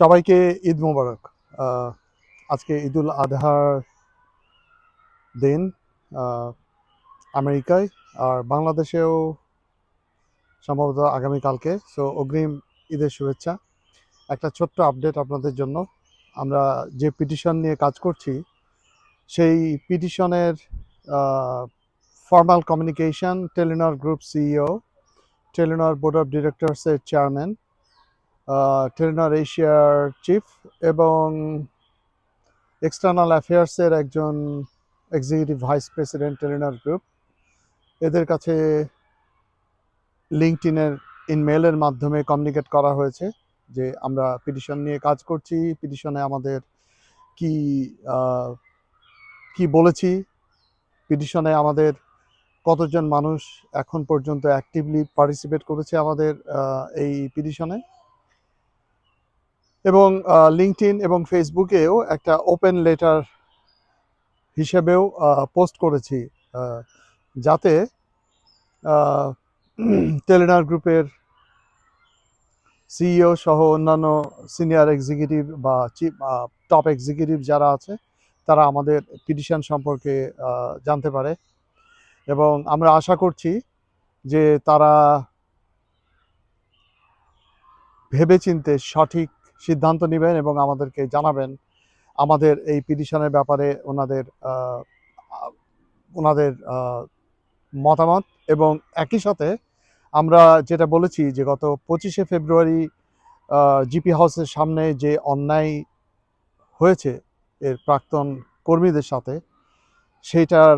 সবাইকে ঈদ মোবারক। আজকে ঈদুল আজহার দিন আমেরিকায়, আর বাংলাদেশেও সম্ভবত আগামীকালকে। সো অগ্রিম ঈদের শুভেচ্ছা। একটা ছোট্ট আপডেট আপনাদের জন্য। আমরা যে পিটিশন নিয়ে কাজ করছি, সেই পিটিশনের formal communication Telenor group CEO Telenor board of ডিরেক্টরসের chairman Telenor এশিয়ার চিফ এবং এক্সটার্নাল অ্যাফেয়ার্সের একজন executive vice president Telenor group এদের কাছে লিঙ্কটিনের ইনমেলের মাধ্যমে কমিউনিকেট করা হয়েছে যে আমরা পিটিশন নিয়ে কাজ করছি পিটিশনে আমাদের কি কি বলেছি পিটিশনে আমাদের কতজন মানুষ এখন পর্যন্ত অ্যাক্টিভলি পার্টিসিপেট করেছে আমাদের এই পিটিশনে এবং লিঙ্কডইন এবং ফেসবুকেও একটা ওপেন লেটার হিসেবেও পোস্ট করেছি যাতে টেলিনার গ্রুপের সিইও সহ অন্যান্য সিনিয়র এক্সিকিউটিভ বা চিফ টপ এক্সিকিউটিভ যারা আছে, তারা আমাদের পিটিশন সম্পর্কে জানতে পারে। এবং আমরা আশা করছি যে তারা ভেবেচিন্তে সঠিক সিদ্ধান্ত নেবেন এবং আমাদেরকে জানাবেন। আমাদের এই পিটিশনের ব্যাপারে ওনাদের ওনাদের মতামত এবং একই সাথে আমরা যেটা বলেছি যে গত পঁচিশে ফেব্রুয়ারি জিপি হাউসের সামনে যে অন্যায় হয়েছে এর প্রাক্তন কর্মীদের সাথে, সেইটার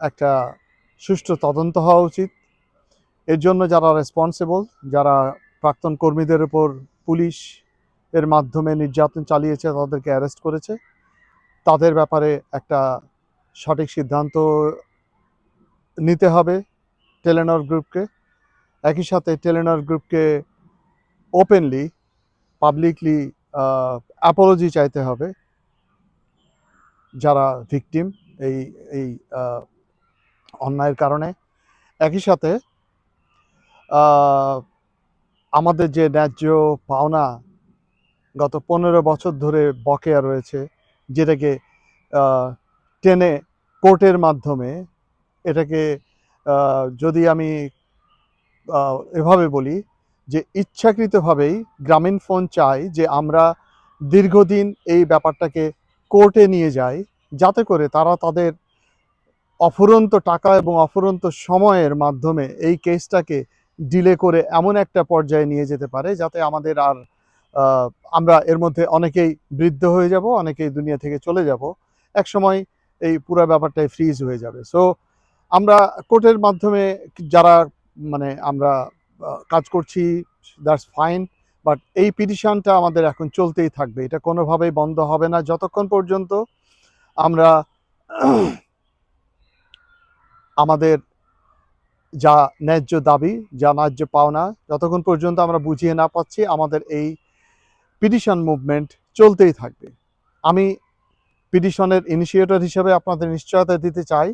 একটা সুষ্ঠু তদন্ত হওয়া উচিত। এর জন্য যারা রেসপন্সিবল যারা প্রাক্তন কর্মীদের উপর পুলিশ এর মাধ্যমে নির্যাতন চালিয়েছে, তাদেরকে অ্যারেস্ট করেছে। তাদের ব্যাপারে একটা সঠিক সিদ্ধান্ত নিতে হবে টেলেনর গ্রুপকে। একই সাথে টেলেনর গ্রুপকে ওপেনলি পাবলিকলি অ্যাপোলজি চাইতে হবে যারা ভিকটিম এই এই অন্যায়ের কারণে। একই সাথে আমাদের যে ন্যায্য পাওনা গত পনেরো বছর ধরে বকেয়া রয়েছে, যেটাকে টেনে কোর্টের মাধ্যমে এটাকে যদি আমি এভাবে বলি যে ইচ্ছাকৃতভাবেই গ্রামীণ ফোন চাই যে আমরা দীর্ঘদিন এই ব্যাপারটাকে কোর্টে নিয়ে যাই, যাতে করে তারা তাদের অফুরন্ত টাকা এবং অফুরন্ত সময়ের মাধ্যমে এই কেসটাকে ডিলে করে এমন একটা পর্যায়ে নিয়ে যেতে পারে যাতে আমাদের আর আমরা এর মধ্যে অনেকেই বৃদ্ধ হয়ে যাব, অনেকেই দুনিয়া থেকে চলে যাব। এক সময় এই পুরো ব্যাপারটাই ফ্রিজ হয়ে যাবে। সো আমরা কোর্টের মাধ্যমে যারা মানে আমরা কাজ করছি দ্যাটস ফাইন বাট এই পিটিশনটা আমাদের এখন চলতেই থাকবে। এটা কোনোভাবেই বন্ধ হবে না। যতক্ষণ পর্যন্ত আমরা, আমাদের যা ন্যায্য দাবি, যা ন্যায্য পাওনা, যতক্ষণ পর্যন্ত আমরা বুঝিয়ে না পাচ্ছি, আমাদের এই পিটিশন মুভমেন্ট চলতেই থাকবে। আমি পিটিশনের ইনিশিয়েটর হিসেবে আপনাদের নিশ্চয়তা দিতে চাই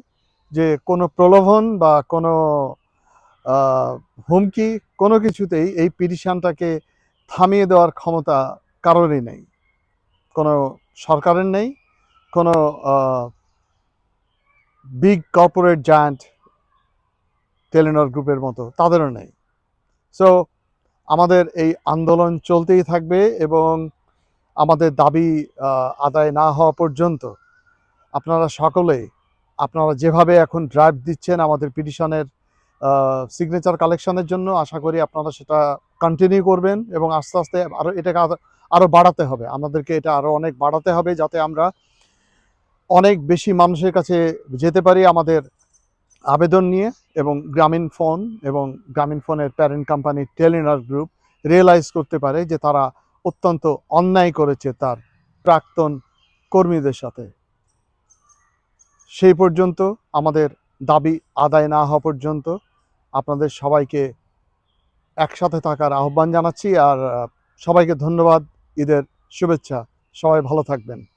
যে কোনো প্রলোভন বা কোনো হুমকি কোনো কিছুতেই এই পিটিশনটাকে থামিয়ে দেওয়ার ক্ষমতা কারোরই নেই। কোনো সরকারের নেই, কোনো বিগ কর্পোরেট জায়ান্ট টেলিনর গ্রুপের মতো, তাদেরও নেই। সো আমাদের এই আন্দোলন চলতেই থাকবে এবং আমাদের দাবি আদায় না হওয়া পর্যন্ত আপনারা সকলেই, আপনারা যেভাবে এখন ড্রাইভ দিচ্ছেন আমাদের পিটিশনের সিগনেচার কালেকশনের জন্য, আশা করি আপনারা সেটা কন্টিনিউ করবেন এবং আস্তে আস্তে আরও এটাকে আরো- আরও বাড়াতে হবে। আমাদেরকে এটা আরও অনেক বাড়াতে হবে যাতে আমরা অনেক বেশি মানুষের কাছে যেতে পারি আমাদের আবেদন নিয়ে এবং গ্রামীণ ফোন এবং গ্রামীণ ফোনের parent company Telenor group realise করতে পারে যে তারা অত্যন্ত অন্যায় করেছে তার প্রাক্তন কর্মীদের সাথে। সেই পর্যন্ত আমাদের দাবি আদায় না হওয়া পর্যন্ত আপনাদের সবাইকে একসাথে থাকার আহ্বান জানাচ্ছি আর সবাইকে ধন্যবাদ। ঈদের শুভেচ্ছা। সবাই ভালো থাকবেন।